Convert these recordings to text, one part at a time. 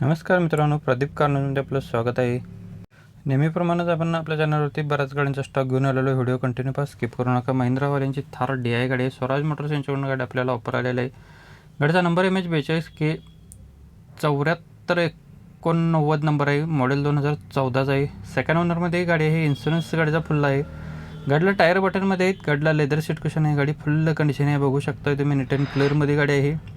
नमस्कार मित्रांनो प्रदीप कारणामध्ये आपलं स्वागत आहे. नेहमीप्रमाणेच आपण आपल्या चॅनलवरती बऱ्याच गाड्यांचा स्टॉक घेऊन आलेलो व्हिडिओ कंटिन्यू पास स्किप करू नका. महिंद्रावाल्यांची थार डी आय गाडी आहे. स्वराज मोटर्स यांच्याकडून गाडी आपल्याला ऑफर आलेला आहे. गाडीचा नंबर एम एच बेचाळीस के चौऱ्याहत्तर एकोणनव्वद नंबर आहे. मॉडेल दोन हजार चौदाचा आहे. सेकंड ओनरमध्ये ही गाडी आहे. इन्शुरन्स गाडीचा फुल आहे. गाडीला टायर बटनमध्ये आहेत. गाडीला लेदर सीट कुशन आहे. गाडी फुल कंडिशन आहे. बघू शकता तुम्ही नीट अँड क्लिअरमध्ये गाडी आहे.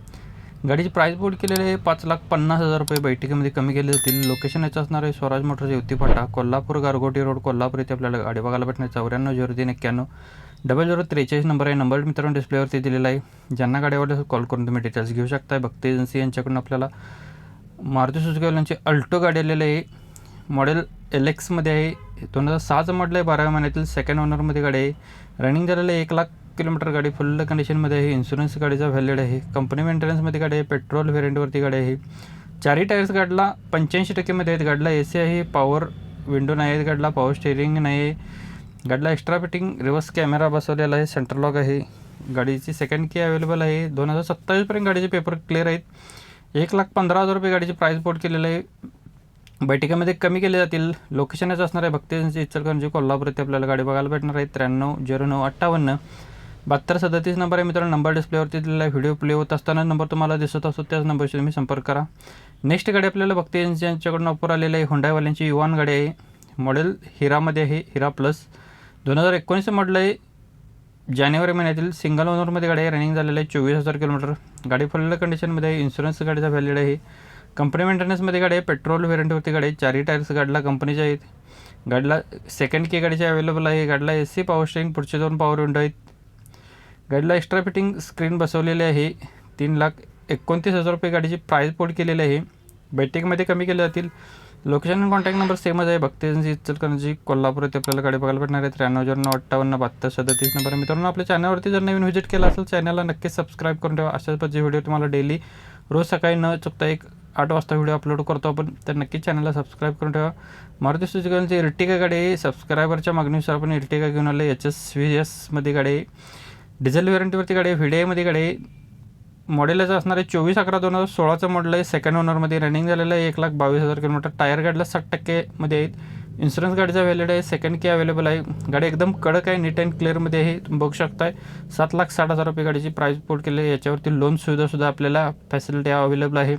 गाडीची प्राईस बोर्ड केलेले आहे पाच लाख पन्नास हजार रुपये बैठकीमध्ये कमी केले जातील. लोकेशन याचं असणार आहे स्वराज मोटर्स युवती फाटा कोल्हापूर गारगोटी रोड कोल्हापूर इथे आपल्याला गाडी बघायला भेटणार. चौऱ्याण्णव झिरो तीन एक्क्याण्णव. डबल झिरो त्रेचाळीस नंबर आहे. नंबर मित्रांनो डिस्प्लेवरती दिलेला आहे. ज्यांना गाडी आवडली कॉल करून तुम्ही डिटेल्स घेऊ शकताय भक्ती एजन्सी यांच्याकडून आपल्याला मारुती सुझुकीवाल्यांची अल्टो गाडी आलेली आहे. मॉडेल एल एक्समध्ये आहे. दोन हजार सहाचं मॉडेल आहे. बाराव्या महिन्यातील सेकंड ओनरमध्ये गाडी आहे. रनिंग झालेलं आहे एक लाख किलोमीटर गाडी फुल कंडिशनमध्ये आहे इन्शुरन्स गाडीचा व्हॅलिड आहे कंपनी मेंटेनन्समध्ये गाडी आहे पेट्रोल व्हेरियंटवरती गाडी आहे. चारही टायर्स गाडीला पंच्याऐंशी टक्केमध्ये आहेत. गाडीला ए सी आहे पॉवर विंडो नाही आहेत गाडीला पॉवर स्टेअरिंग नाही आहे. गाडीला एक्स्ट्रा फिटिंग रिवर्स कॅमेरा बसवलेला आहे सेंटर लॉक आहे. गाडीची सेकंड की अवेलेबल आहे. दोन हजार सत्तावीसपर्यंत गाडीचे पेपर क्लिअर आहेत. एक लाख पंधरा हजार रुपये गाडीची प्राईस बोर्ड केलेलं आहे. बैठकीमध्ये कमी केले जातील. लोकेशनच असणार आहे. भक्ती इचलकरंजी कोल्हापूर इथे आपल्याला गाडी बघायला भेटणार आहे. त्र्याण्णव झिरो नऊ अठ्ठावन्न. बहात्तर सदतीस नंबर आहे मित्रांनो नंबर डिस्प्लेवरती दिलेला व्हिडिओ प्ले होत असताना नंबर तुम्हाला दिसत असतो त्याच नंबरशी तुम्ही संपर्क करा. नेक्स्ट गाडी आपल्याला भक्त एजन्सी यांच्याकडून ऑफर आलेली आहे. हुंडायवाल्यांची युवान गाडी आहे. मॉडेल हिरामध्ये आहे. हिरा प्लस दोन हजार एकोणीसचं मॉडेल आहे. जानेवारी महिन्यातील सिंगल ओनरमध्ये गाडी आहे. रनिंग झालेलं आहे. चोवीस हजार किलोमीटर गाडी फुल कंडिशनमध्ये आहे. इन्शुरन्स गाडीचा व्हॅलिड आहे. कंपनी मेंटेनन्समध्ये गाडी आहे. पेट्रोल व्हेरियंटवरती गाडी आहे. चारही टायर्स गाडीला कंपनीच्या आहेत. गाडीला सेकंड के गाडीचे अवेलेबल आहे. गाडीला ए सी पॉवर स्टेरिंग पुढचे दोन पॉवर विंडो आहेत. गाडीला एक्स्ट्रा फिटिंग स्क्रीन बसवलेली आहे. तीन लाख एकोणतीस हजार रुपये गाडीची प्राईस पोट केलेली आहे. बैठकीमध्ये कमी केले जातील. लोकेशन आणि कॉन्टॅक्ट नंबर सेमच आहे. भक्ती इचलकरंजी कोल्हापूर येथे आपल्याला गाडी बघायला भेटणार आहे. त्र्याण्णव झिरो नऊ अठ्ठावन्न बहात्तर सदतीस नंबर मित्रांनो आपल्या चॅनलवरती जर नवीन व्हिजिट केला असेल चॅनलला नक्कीच सबस्क्राईब करून ठेवा. अशाच पद्धती व्हिडिओ तुम्हाला डेली रोज सकाळी न चुकता एक आठ वाजता व्हिडिओ अपलोड करतो आपण तर नक्कीच चॅनलला सबस्क्राईब करून ठेवा. मारुती सुझुकीची इर्टिका गाडी आहे सबस्क्रायबरच्या मागणीनुसार आपण इर्टिका घेऊन आलो एच एस व्ही एसमध्ये गाडी आहे. डिझेल व्हेरंटीवरती गाडी व्ही डी आयमध्ये गाडी. मॉडेलच असणारे असणार आहे चोवीस अकरा दोन हजार सोळाचं मॉडेल आहे. सेकंड ओनरमध्ये रनिंग झालेलं आहे. एक लाख बावीस हजार किलोमीटर. टायर गाडीला साठ टक्केमध्ये आहेत. इन्शुरन्स गाडीचा व्हॅलिड आहे. सेकंड की अवेलेबल आहे. गाडी एकदम कडक आहे. नीट अँड क्लिअरमध्ये आहे. तुम्ही बघू शकताय. सात लाख साठ हजार रुपये गाडीची प्राईस पोर्ट केली आहे. याच्यावरती लोन सुविधासुद्धा आपल्याला फॅसिलिटी अवेलेबल आहे.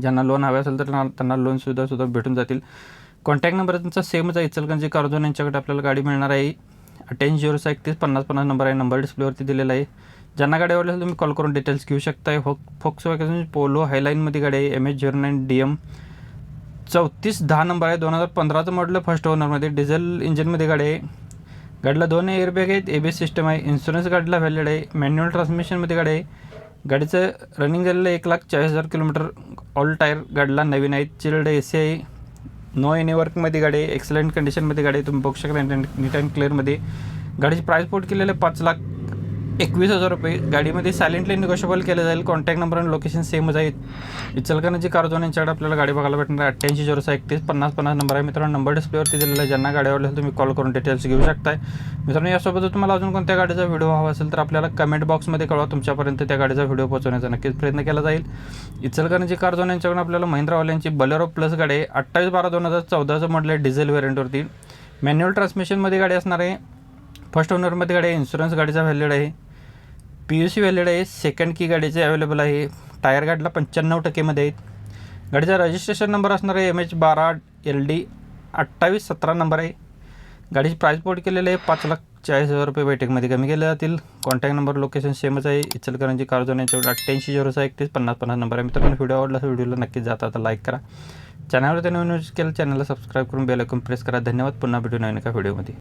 ज्यांना लोन हवे असेल तर त्यांना लोन सुविधासुद्धा भेटून जातील. कॉन्टॅक्ट नंबर त्यांचा सेमच आहे. इचलकरंजी कारजोन यांच्याकडे आपल्याला गाडी मिळणार आहे. अठ्ठ्याऐंशी झिरो सहा एकतीस पन्नास पन्नास नंबर आहे. नंबर डिस्प्लेवरती दिलेला आहे. ज्यांना गाडी आवडली असेल तुम्ही कॉल करून डिटेल्स घेऊ शकताय. हो फोक्स वॅगन पोलो हायलाईनमध्ये गाडी आहे. M H zero nine D M चौतीस दहा नंबर आहे. दोन हजार पंधराचं मॉडल फर्स्ट ओनरमध्ये डिझेल इंजिनमध्ये गाडी आहे. गाडीला दोन एअरबॅग आहेत. ए बी एस सिस्टम आहे. इन्शुरन्स गाडीला व्हॅलिड आहे. मॅन्युअल ट्रान्समिशनमध्ये गाडी आहे. गाडीचं रनिंग झालेलं एक लाख चाळीस हजार किलोमीटर ऑल टायर गाडीला नवीन आहेत. चिल्ड ए सी आहे. नो एनी वर्कमध्ये गाडी एक्सलंट कंडिशनमध्ये गाडी आहे तुम्ही बघू शकता नीट अँड क्लिअरमध्ये गाडीची प्राईस पोर्ट केलेले पाच लाख एकवीस हजार रुपये. गाडीमध्ये सायलेंटली निगोशिएबल केलं जाईल. कॉन्टॅक्ट नंबर आणि लोकेशन सेमच आहेत. इचलकरंजी कारजोन यांच्याकडे आपल्याला गाडी बघायला भेटणार अठ्ठ्याऐंशी झिरो सहा एकतीस पन्नास पन्नास नंबर आहे मित्रांनो. नंबर डिस्प्लेवरती दिलेला आहे. ज्यांना गाडी आवडली तुम्ही कॉल करून डिटेल्स घेऊ शकताय. मित्रांनो यासोबत तुम्हाला अजून कोणत्या गाडीचा व्हिडिओ हवा असेल तर आपल्याला कमेंट बॉक्समध्ये कळवा. तुमच्यापर्यंत त्या गाडीचा व्हिडिओ पोहोचवण्याचा नक्कीच प्रयत्न केला जाईल. इचलकरंजी कारजोन यांच्याकडून आपल्याला महिंद्रावाल्यांची बलेरो प्लस गाडी आहे. अठ्ठावीस बारा दोन हजार चौदाचं मॉडल आहे डिझेल व्हेरियंटवरती मॅन्युअल ट्रान्समिशनमध्ये गाडी असणार आहे. फर्स्ट ओनरमध्ये गाडी आहे. इन्शुरन्स गाडीचा व्हॅलिड आहे. पी यू सी व्हॅलिड आहे. सेकंड की गाडीचे अवेलेबल आहे. टायर गाडीला पंच्याण्णव टक्केमध्ये आहेत. गाडीचा रजिस्ट्रेशन नंबर असणार आहे एम एच बारा एल डी अठ्ठावीस सतरा नंबर आहे. गाडीची प्राईस पोर्ट केलेली आहे पाच लाख चाळीस हजार रुपये बैठकमध्ये कमी केले जातील. कॉन्टॅक्ट नंबर लोकेशन सेमच आहे. इचलकरंजी कारजोन यांच्याकडे अठ्ठ्याऐंशी झिरो सहा एकतीस पन्नास पन्नास नंबर आहे. मित्रांनो व्हिडिओ आवडला तर व्हिडिओला नक्कीच जाता आता लाईक करा. चॅनलवर नवीन न्यूज केलं चॅनलला सबस्क्राईब करून बेल आयकॉन प्रेस करा. धन्यवाद. पुन्हा भेटू नवीन एका व्हिडिओमध्ये